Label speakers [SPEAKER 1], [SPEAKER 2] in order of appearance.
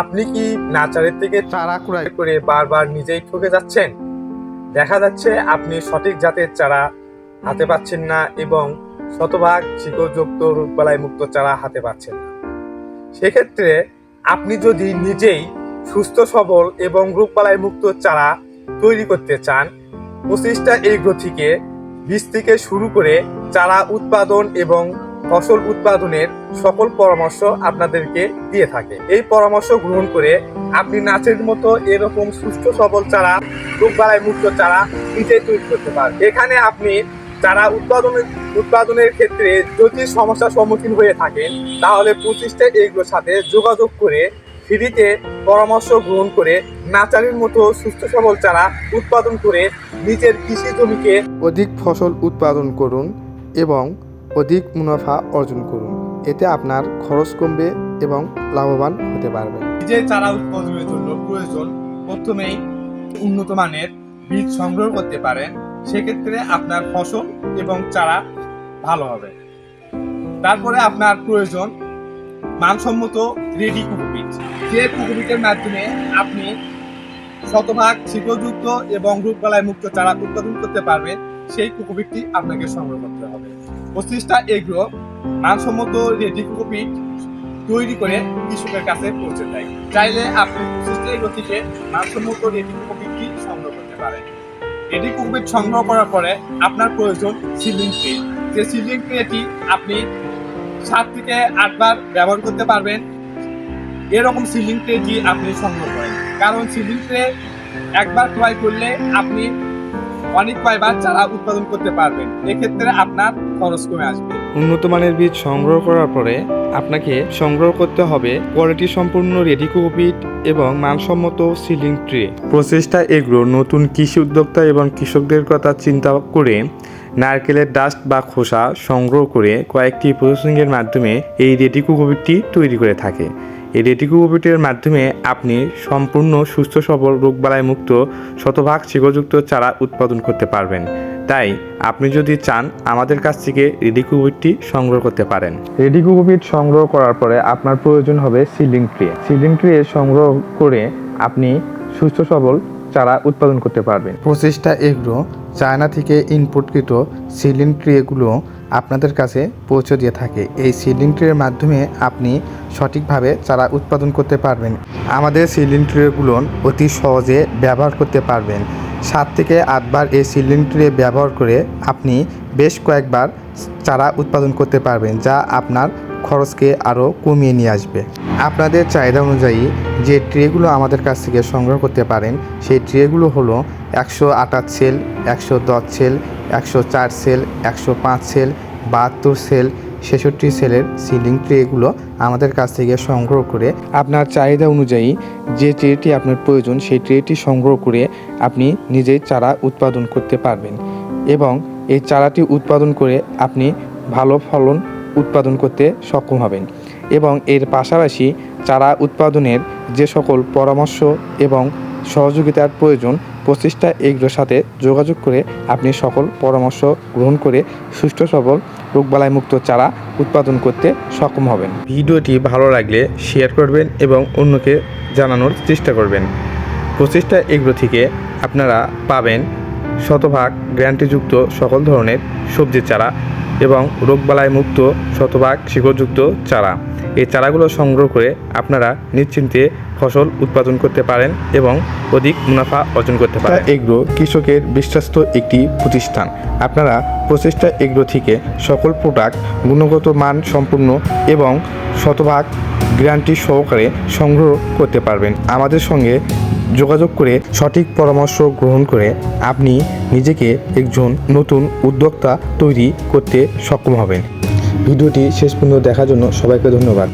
[SPEAKER 1] আপনি কি নাচারের থেকে
[SPEAKER 2] চারা ক্রয়
[SPEAKER 1] করে বারবার নিজেই ঠকে যাচ্ছেন? দেখা যাচ্ছে আপনি সঠিক জাতের চারা হাতে পাচ্ছেন না এবং শতভাগ শিকড়যুক্ত রোগবালাই মুক্ত চারা হাতে পাচ্ছেন না। সেক্ষেত্রে আপনি যদি নিজেই সুস্থ, সবল এবং রোগবালাই মুক্ত চারা তৈরি করতে চান, পঁচিশটা এগ্রো থেকে বীজ থেকে শুরু করে চারা উৎপাদন এবং ফসল উৎপাদনের সকল পরামর্শ আপনাদেরকে দিয়ে থাকে। এই পরামর্শ গ্রহণ করে আপনি নাচের মতো এরকম সুস্থ, সবল চারা রোগবালাই মুক্ত চারা নিজেই তৈরি করতে পারেন। এখানে আপনি চারা উৎপাদনের উৎপাদনের ক্ষেত্রে যদি সমস্যার সম্মুখীন হয়ে থাকেন, তাহলে পঁচিশটা এইগুলোর সাথে যোগাযোগ করে ফ্রিতে পরামর্শ গ্রহণ করে নাচারির মতো সুস্থ, সবল চারা উৎপাদন করে নিজের কৃষি জমিকে
[SPEAKER 2] অধিক ফসল উৎপাদন করুন এবং অধিক মুনাফা অর্জন করুন। এতে আপনার খরচ কমবে এবং লাভবান হতে পারবেন।
[SPEAKER 1] নিজের চারা উৎপাদনের জন্য প্রয়োজন প্রথমেই উন্নত মানের বীজ সংগ্রহ করতে পারেন। সেক্ষেত্রে আপনার ফসল এবং চারা ভালো হবে। তারপরে আপনার প্রয়োজন মানসম্মত রেডি কুকুপিট যে কুকুপিটের মাধ্যমে আপনি শতভাগ শিকড়যুক্ত এবং রোগবালাই মুক্ত চারা উৎপাদন করতে পারবেন, সেই কুকুপিটটি আপনাকে সংগ্রহ করতে হবে। পঁচিশটা এগ্রো মানসম্মত রেডি কুকুপিট তৈরি করে কৃষকের কাছে পৌঁছে দেয়। চাইলে আপনি পঁচিশটা এগ্রো থেকে মানসম্মত রেডি কুকুপিটটি সংগ্রহ করতে পারেন? রেডি কুকুপিট সংগ্রহ করার পরে আপনার প্রয়োজন সিলিং ট্রে যে সিলিং ট্রেটি আপনি সাত থেকে আটবার ব্যবহার করতে পারবেন, এরকম সিলিং ট্রেটি আপনি সংগ্রহ করেন। কারণ সিলিং ট্রে একবার ক্রয় করলে আপনি অনেক কয়বার চারা উৎপাদন করতে পারবেন এক্ষেত্রে আপনার খরচ কমে আসবে।
[SPEAKER 2] উন্নত মানের বীজ সংগ্রহ করার পরে আপনাকে সংগ্রহ করতে হবে কোয়ালিটি সম্পূর্ণ রেডি কোকোপিট এবং মানসম্মত সিলিং ট্রে প্রচেষ্টা এগুলো নতুন কৃষি উদ্যোক্তা এবং কৃষকদের কথা চিন্তা করে নারকেলের ডাস্ট বা খোসা সংগ্রহ করে কয়েকটি প্রসেসিংয়ের মাধ্যমে এই রেডি কোকোপিটটি তৈরি করে থাকে। এই রেডি কোকোপিটের মাধ্যমে আপনি সম্পূর্ণ সুস্থ সবল রোগবালাই মুক্ত শতভাগ শিকড়যুক্ত চারা উৎপাদন করতে পারবেন। তাই আপনি যদি চান আমাদের কাছ থেকে রেডি কুবিটটি সংগ্রহ করতে পারেন। রেডি কুবিট সংগ্রহ করার পরে আপনার প্রয়োজন হবে সিলিং ট্রে। সিলিং ট্রে সংগ্রহ করে আপনি সুস্থ সবল চারা উৎপাদন করতে পারবেন। প্রচেষ্টা এগ্রো চায়না থেকে ইনপুটকৃত সিলিং ট্রেগুলো আপনাদের কাছে পৌঁছে দিয়ে থাকে। এই সিলিং ট্রের মাধ্যমে আপনি সঠিকভাবে চারা উৎপাদন করতে পারবেন। আমাদের সিলিং ট্রেগুলো অতি সহজে ব্যবহার করতে পারবেন। সাত থেকে আটবার এই সিলিং ট্রে ব্যবহার করে আপনি বেশ কয়েকবার চারা উৎপাদন করতে পারবেন, যা আপনার খরচকে আরও কমিয়ে নিয়ে আসবে। আপনাদের চাহিদা অনুযায়ী যে ট্রেগুলো আমাদের কাছ থেকে সংগ্রহ করতে পারেন, সেই ট্রেগুলো হলো একশো আটাশ সেল, একশো দশ সেল, একশো চার সেল, একশো পাঁচ সেল, বাহাত্তর সেল ছেষট্টি সেলের সিলিং ট্রেগুলো আমাদের কাছ থেকে সংগ্রহ করে আপনার চাহিদা অনুযায়ী যে ট্রেটি আপনার প্রয়োজন সেই ট্রেটি সংগ্রহ করে আপনি নিজেই চারা উৎপাদন করতে পারবেন এবং এই চারাটি উৎপাদন করে আপনি ভালো ফলন উৎপাদন করতে সক্ষম হবেন এবং এর পাশাপাশি চারা উৎপাদনের যে সকল পরামর্শ এবং সহযোগিতার প্রয়োজন প্রচেষ্টা এগুলোর সাথে যোগাযোগ করে আপনি সকল পরামর্শ গ্রহণ করে সুস্থ সবল রোগবালাই মুক্ত চারা উৎপাদন করতে সক্ষম হবেন। ভিডিওটি ভালো লাগলে শেয়ার করবেন এবং অন্যকে জানানোর চেষ্টা করবেন। প্রচেষ্টা এগুলো থেকে আপনারা পাবেন শতভাগ গ্যারান্টিযুক্ত সকল ধরনের সবজির চারা এবং রোগবালাই মুক্ত শতভাগ শিকড়যুক্ত চারা। এই চারাগুলো সংগ্রহ করে আপনারা নিশ্চিন্তে ফসল উৎপাদন করতে পারেন এবং অধিক মুনাফা অর্জন করতে পারেন। এগ্রো কৃষকের বিশ্বস্ত একটি প্রতিষ্ঠান। আপনারা প্রচেষ্টা এগ্রো থেকে সকল প্রোডাক্ট গুণগত মান সম্পূর্ণ এবং শতভাগ গ্যারান্টি সহকারে সংগ্রহ করতে পারবেন। আমাদের সঙ্গে যোগাযোগ করে সঠিক পরামর্শ গ্রহণ করে আপনি নিজেকে একজন নতুন উদ্যোক্তা তৈরি করতে সক্ষম হবেন। ভিডিওটি শেষ পর্যন্ত দেখার জন্য সবাইকে ধন্যবাদ।